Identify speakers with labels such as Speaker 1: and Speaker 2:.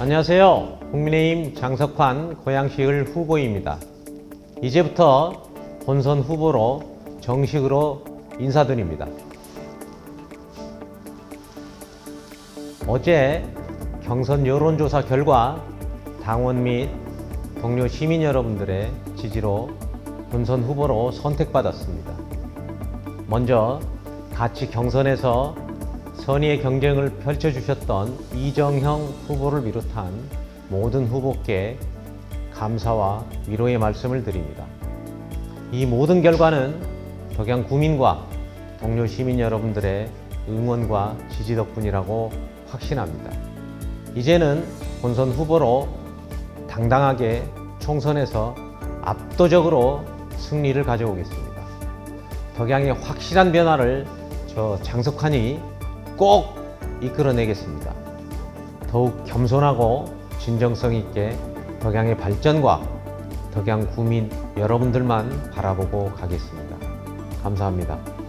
Speaker 1: 안녕하세요. 국민의힘 장석환 고양시을 후보입니다. 이제부터 본선 후보로 정식으로 인사드립니다. 어제 경선 여론조사 결과 당원 및 동료 시민 여러분들의 지지로 본선 후보로 선택받았습니다. 먼저 같이 경선에서 선의의 경쟁을 펼쳐주셨던 이정형 후보를 비롯한 모든 후보께 감사와 위로의 말씀을 드립니다. 이 모든 결과는 덕양 구민과 동료 시민 여러분들의 응원과 지지 덕분이라고 확신합니다. 이제는 본선 후보로 당당하게 총선에서 압도적으로 승리를 가져오겠습니다. 덕양의 확실한 변화를 저 장석환이 꼭 이끌어내겠습니다. 더욱 겸손하고 진정성 있게 덕양의 발전과 덕양 구민 여러분들만 바라보고 가겠습니다. 감사합니다.